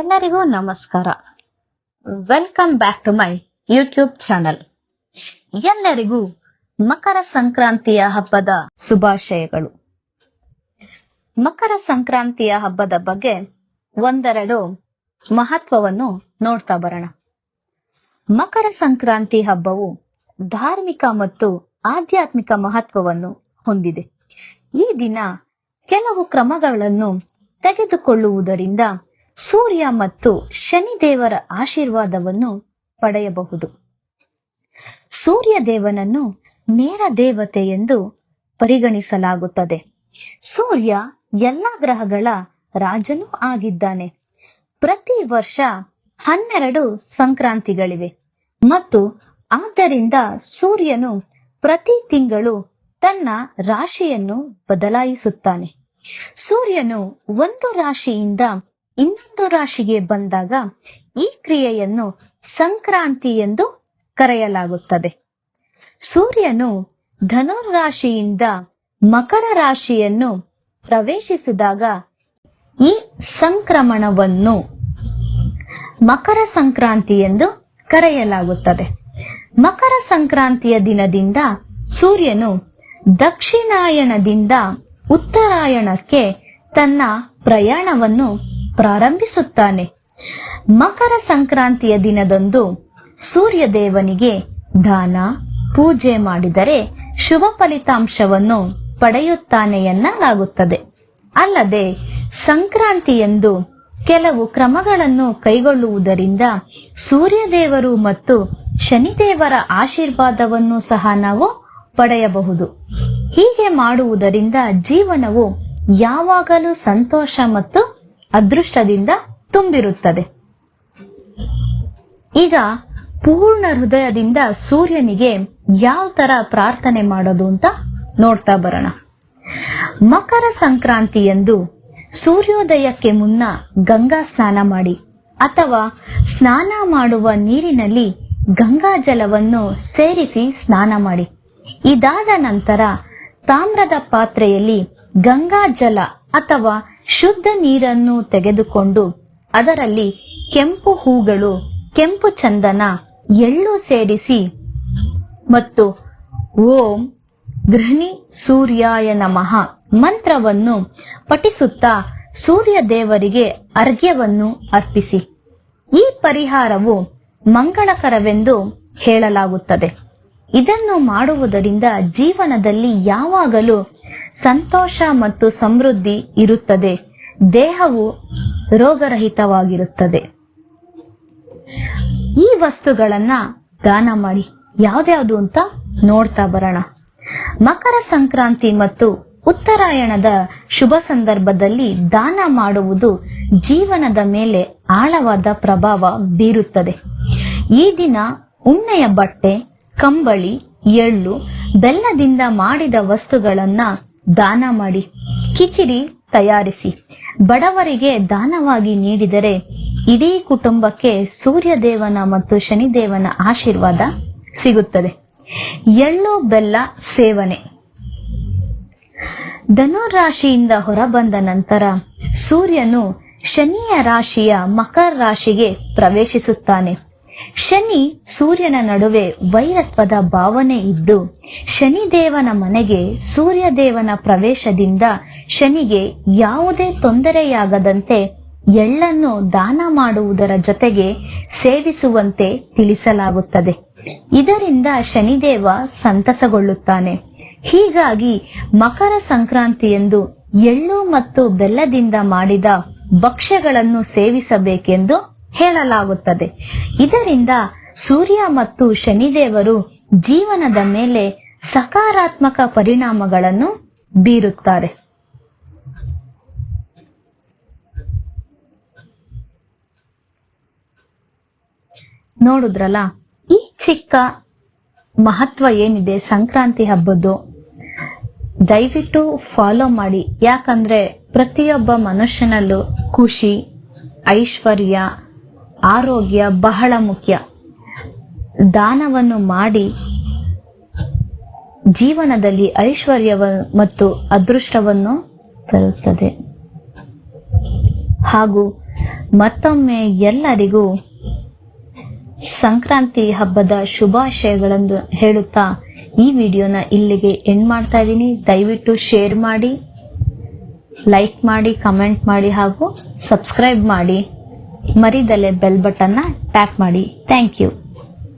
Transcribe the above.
ಎಲ್ಲರಿಗೂ ನಮಸ್ಕಾರ. Welcome back to my YouTube channel ಎಲ್ಲರಿಗೂ ಮಕರ ಸಂಕ್ರಾಂತಿಯ ಹಬ್ಬದ ಶುಭಾಶಯಗಳು. ಮಕರ ಸಂಕ್ರಾಂತಿಯ ಹಬ್ಬದ ಬಗ್ಗೆ ಒಂದೆರಡು ಮಹತ್ವವನ್ನು ನೋಡ್ತಾ ಬರೋಣ. ಮಕರ ಸಂಕ್ರಾಂತಿ ಹಬ್ಬವು ಧಾರ್ಮಿಕ ಮತ್ತು ಆಧ್ಯಾತ್ಮಿಕ ಮಹತ್ವವನ್ನು ಹೊಂದಿದೆ. ಈ ದಿನ ಕೆಲವು ಕ್ರಮಗಳನ್ನು ತೆಗೆದುಕೊಳ್ಳುವುದರಿಂದ ಸೂರ್ಯ ಮತ್ತು ಶನಿ ದೇವರ ಆಶೀರ್ವಾದವನ್ನು ಪಡೆಯಬಹುದು. ಸೂರ್ಯ ದೇವನನ್ನು ನೇರ ದೇವತೆ ಎಂದು ಪರಿಗಣಿಸಲಾಗುತ್ತದೆ. ಸೂರ್ಯ ಎಲ್ಲ ಗ್ರಹಗಳ ರಾಜನೂ ಆಗಿದ್ದಾನೆ. ಪ್ರತಿ ವರ್ಷ ಹನ್ನೆರಡು ಸಂಕ್ರಾಂತಿಗಳಿವೆ. ಮತ್ತು ಆದ್ದರಿಂದ ಸೂರ್ಯನು ಪ್ರತಿ ತಿಂಗಳು ತನ್ನ ರಾಶಿಯನ್ನು ಬದಲಾಯಿಸುತ್ತಾನೆ. ಸೂರ್ಯನು ಒಂದು ರಾಶಿಯಿಂದ ಇನ್ನೊಂದು ರಾಶಿಗೆ ಬಂದಾಗ ಈ ಕ್ರಿಯೆಯನ್ನು ಸಂಕ್ರಾಂತಿ ಎಂದು ಕರೆಯಲಾಗುತ್ತದೆ. ಸೂರ್ಯನು ಧನುರಾಶಿಯಿಂದ ಮಕರ ರಾಶಿಯನ್ನು ಪ್ರವೇಶಿಸಿದಾಗ ಈ ಸಂಕ್ರಮಣವನ್ನು ಮಕರ ಸಂಕ್ರಾಂತಿ ಎಂದು ಕರೆಯಲಾಗುತ್ತದೆ. ಮಕರ ಸಂಕ್ರಾಂತಿಯ ದಿನದಿಂದ ಸೂರ್ಯನು ದಕ್ಷಿಣಾಯಣದಿಂದ ಉತ್ತರಾಯಣಕ್ಕೆ ತನ್ನ ಪ್ರಯಾಣವನ್ನು ಪ್ರಾರಂಭಿಸುತ್ತಾನೆ. ಮಕರ ಸಂಕ್ರಾಂತಿಯ ದಿನದಂದು ಸೂರ್ಯ ದೇವನಿಗೆ ದಾನ, ಪೂಜೆ ಮಾಡಿದರೆ ಶುಭ ಫಲಿತಾಂಶವನ್ನು ಪಡೆಯುತ್ತಾನೆ ಎನ್ನಲಾಗುತ್ತದೆ. ಅಲ್ಲದೆ ಸಂಕ್ರಾಂತಿಯಂದು ಕೆಲವು ಕ್ರಮಗಳನ್ನು ಕೈಗೊಳ್ಳುವುದರಿಂದ ಸೂರ್ಯದೇವರು ಮತ್ತು ಶನಿದೇವರ ಆಶೀರ್ವಾದವನ್ನು ಸಹ ನಾವು ಪಡೆಯಬಹುದು. ಹೀಗೆ ಮಾಡುವುದರಿಂದ ಜೀವನವು ಯಾವಾಗಲೂ ಸಂತೋಷ ಮತ್ತು ಅದೃಷ್ಟದಿಂದ ತುಂಬಿರುತ್ತದೆ. ಈಗ ಪೂರ್ಣ ಹೃದಯದಿಂದ ಸೂರ್ಯನಿಗೆ ಯಾವ ತರ ಪ್ರಾರ್ಥನೆ ಮಾಡೋದು ಅಂತ ನೋಡ್ತಾ ಬರೋಣ. ಮಕರ ಸಂಕ್ರಾಂತಿಯಂದು ಸೂರ್ಯೋದಯಕ್ಕೆ ಮುನ್ನ ಗಂಗಾ ಸ್ನಾನ ಮಾಡಿ ಅಥವಾ ಸ್ನಾನ ಮಾಡುವ ನೀರಿನಲ್ಲಿ ಗಂಗಾ ಜಲವನ್ನು ಸೇರಿಸಿ ಸ್ನಾನ ಮಾಡಿ. ಇದಾದ ನಂತರ ತಾಮ್ರದ ಪಾತ್ರೆಯಲ್ಲಿ ಗಂಗಾ ಜಲ ಅಥವಾ ಶುದ್ಧ ನೀರನ್ನು ತೆಗೆದುಕೊಂಡು ಅದರಲ್ಲಿ ಕೆಂಪು ಹೂಗಳು, ಕೆಂಪು ಚಂದನ ಎಳ್ಳು ಸೇರಿಸಿ ಮತ್ತು ಓಂ ಗೃಹಿಣಿ ಸೂರ್ಯಾಯ ನಮಃ ಮಂತ್ರವನ್ನು ಪಠಿಸುತ್ತಾ ಸೂರ್ಯ ದೇವರಿಗೆ ಅರ್ಘ್ಯವನ್ನು ಅರ್ಪಿಸಿ. ಈ ಪರಿಹಾರವು ಮಂಗಳಕರವೆಂದು ಹೇಳಲಾಗುತ್ತದೆ. ಇದನ್ನು ಮಾಡುವುದರಿಂದ ಜೀವನದಲ್ಲಿ ಯಾವಾಗಲೂ ಸಂತೋಷ ಮತ್ತು ಸಮೃದ್ಧಿ ಇರುತ್ತದೆ. ದೇಹವು ರೋಗರಹಿತವಾಗಿರುತ್ತದೆ. ಈ ವಸ್ತುಗಳನ್ನ ದಾನ ಮಾಡಿ. ಯಾವ್ದ್ಯಾವ್ದು ಅಂತ ನೋಡ್ತಾ ಬರೋಣ. ಮಕರ ಸಂಕ್ರಾಂತಿ ಮತ್ತು ಉತ್ತರಾಯಣದ ಶುಭ ಸಂದರ್ಭದಲ್ಲಿ ದಾನ ಮಾಡುವುದು ಜೀವನದ ಮೇಲೆ ಆಳವಾದ ಪ್ರಭಾವ ಬೀರುತ್ತದೆ. ಈ ದಿನ ಉಣ್ಣೆಯ ಬಟ್ಟೆ ಕಂಬಳಿ, ಎಳ್ಳು, ಬೆಲ್ಲದಿಂದ ಮಾಡಿದ ವಸ್ತುಗಳನ್ನ ದಾನ ಮಾಡಿ. ಕಿಚಿಡಿ ತಯಾರಿಸಿ. ಬಡವರಿಗೆ ದಾನವಾಗಿ ನೀಡಿದರೆ ಇಡೀ ಕುಟುಂಬಕ್ಕೆ ಸೂರ್ಯದೇವನ ಮತ್ತು ಶನಿದೇವನ ಆಶೀರ್ವಾದ ಸಿಗುತ್ತದೆ. ಎಳ್ಳು, ಬೆಲ್ಲ ಸೇವನೆ. ಧನುರಾಶಿಯಿಂದ ಹೊರಬಂದ ನಂತರ ಸೂರ್ಯನು ಶನಿಯ ರಾಶಿಯ ಮಕರ ರಾಶಿಗೆ ಪ್ರವೇಶಿಸುತ್ತಾನೆ. ಶನಿ ಸೂರ್ಯನ ನಡುವೆ ವೈರತ್ವದ ಭಾವನೆ ಇದ್ದು, ಶನಿದೇವನ ಮನೆಗೆ ಸೂರ್ಯದೇವನ ಪ್ರವೇಶದಿಂದ ಶನಿಗೆ ಯಾವುದೇ ತೊಂದರೆಯಾಗದಂತೆ ಎಳ್ಳನ್ನು ದಾನ ಮಾಡುವುದರ ಜೊತೆಗೆ ಸೇವಿಸುವಂತೆ ತಿಳಿಸಲಾಗುತ್ತದೆ. ಇದರಿಂದ ಶನಿದೇವ ಸಂತಸಗೊಳ್ಳುತ್ತಾನೆ. ಹೀಗಾಗಿ ಮಕರ ಸಂಕ್ರಾಂತಿಯಂದು ಎಳ್ಳು ಮತ್ತು ಬೆಲ್ಲದಿಂದ ಮಾಡಿದ ಭಕ್ಷ್ಯಗಳನ್ನು ಸೇವಿಸಬೇಕೆಂದು ಹೇಳಲಾಗುತ್ತದೆ. ಇದರಿಂದ ಸೂರ್ಯ ಮತ್ತು ಶನಿದೇವರು ಜೀವನದ ಮೇಲೆ ಸಕಾರಾತ್ಮಕ ಪರಿಣಾಮಗಳನ್ನು ಬೀರುತ್ತಾರೆ. ನೋಡುದ್ರಲ್ಲ, ಈ ಚಿಕ್ಕ ಮಹತ್ವ ಏನಿದೆ ಸಂಕ್ರಾಂತಿ ಹಬ್ಬದ್ದು? ದಯವಿಟ್ಟು ಫಾಲೋ ಮಾಡಿ. ಯಾಕಂದ್ರೆ ಪ್ರತಿಯೊಬ್ಬ ಮನುಷ್ಯನಲ್ಲೂ ಖುಷಿ, ಐಶ್ವರ್ಯ ಆರೋಗ್ಯ ಬಹಳ ಮುಖ್ಯ. ದಾನವನ್ನು ಮಾಡಿ ಜೀವನದಲ್ಲಿ ಐಶ್ವರ್ಯವ ಮತ್ತು ಅದೃಷ್ಟವನ್ನು ತರುತ್ತದೆ. ಹಾಗೂ ಮತ್ತೊಮ್ಮೆ ಎಲ್ಲರಿಗೂ ಸಂಕ್ರಾಂತಿ ಹಬ್ಬದ ಶುಭಾಶಯಗಳನ್ನು ಹೇಳುತ್ತಾ ಈ ವಿಡಿಯೋನ ಇಲ್ಲಿಗೆ ಎಂಡ್ ಮಾಡ್ತಾ ಇದ್ದೀನಿ. ದಯವಿಟ್ಟು ಶೇರ್ ಮಾಡಿ, ಲೈಕ್ ಮಾಡಿ, ಕಮೆಂಟ್ ಮಾಡಿ ಹಾಗೂ ಸಬ್ಸ್ಕ್ರೈಬ್ ಮಾಡಿ. ಮರಿದಲೆ ಬೆಲ್ ಬಟನ್ನ ಟ್ಯಾಪ್ ಮಾಡಿ. Thank you.